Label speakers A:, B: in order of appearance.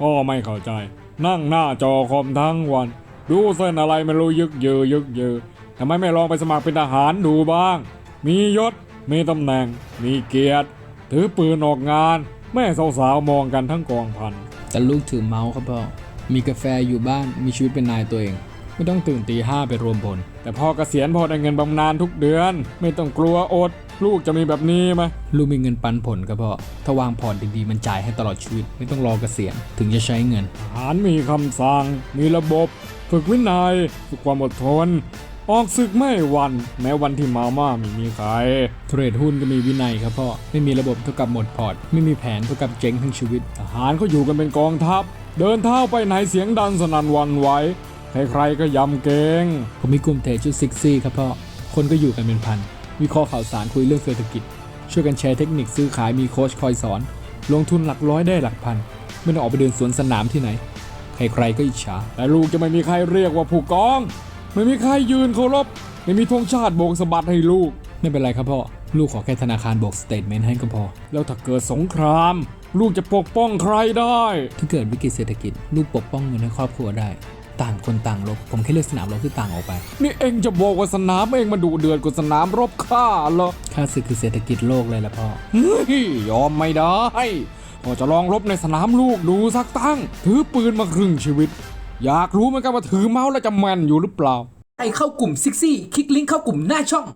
A: พ่อไม่เข้าใจ นั่งหน้าจอคอมทั้งวัน ดูเส้นอะไรไม่รู้ยึกเยือยึกเยือทำไมไม่ลองไปสมัครเป็นทหารดูบ้าง มียศ มีตำแหน่ง มีเกียรติ ถือปืนออกงาน แม่สาวๆมองกันทั้งกองพัน
B: แต่ลูกถือเมาส์ครับพ่อ มีกาแฟอยู่บ้าน มีชีวิตเป็นนายตัวเอง ไม่ต้องตื่นตีห้าไปรวมพล
A: แต่พอเกษียณพอได้เงินบำนาญทุกเดือน ไม่ต้องกลัวอด ลูกจะมีแบบนี้ไหม
B: ลูกมีเงินปันผลครับพ่อถ้าวางพอร์ตดีๆมันจ่ายให้ตลอดชีวิต ไม่ต้องรอเกษียณถึงจะใช้เงิน
A: ทหารมีคำสั่ง มีระบบ ฝึกวินัยฝึกความอดทนออกศึกไม่หวัน แม้วันที่มาม่าไม่มีใคร
B: เทรดหุ้นก็มีวินัยครับพ่อ ไม่มีระบบเท่ากับหมดพอร์ต ไม่มีแผนเท่ากับเจ๊งทั้งชีวิต
A: ทหารเขาอยู่กันเป็นกองทัพ เดินเท้าไปไหนเสียงดังสนั่นหวันไหว ใครๆก็ยำเกรง
B: ผมมีกลุ่มเทรดชื่อซิกซี่ครับพ่อ คนก็อยู่กันเป็นพัน วิเคราะห์ข่าวสารคุยเรื่องเศรษฐกิจ ช่วยกันแชร์เทคนิคซื้อขายมีโค้ชคอยสอน ลงทุนหลักร้อยได้หลักพัน ไม่ต้องออกไปเดินสวนสนามที่ไหน ใครๆก็อิจฉา
A: แต่ลูกจะไม่มีใครเรียกว่าผู้กอง ไม่มีใครยืนเคารพ ไม่มีธงชาติโบกสะบัดให้ลูก
B: ไม่เป็นไรครับพ่อ ลูกขอแค่ธนาคารบอกสเตทเมนต์ให้ก็พอ
A: แล้วถ้าเกิดสงคราม ลูกจะปกป้องใครได้
B: ถ้าเกิดวิกฤตเศรษฐกิจ ลูกปกป้องเงินให้ครอบครัวได้ ต่างคนต่างรบผมแค่เลือกสนามรบที่ต่างออกไป
A: นี่เองจะบอกว่าสนามเองมาดูเดือดกว่าสนามรบข้าเหรอ
B: ค่าศึกคือเศรษฐกิจโลกเลยละพ่อ
A: เฮ้ยยอมไม่ได้พอจะลองรบในสนามลูกดูสักตั้ง ถือปืนมาครึ่งชีวิต อยากรู้เหมือนกันว่าถือเมาส์แล้วจะแม่นอยู่หรือเปล่า
C: ใครเข้ากลุ่มซิกซี่ คลิกลิงก์เข้ากลุ่มหน้าช่อง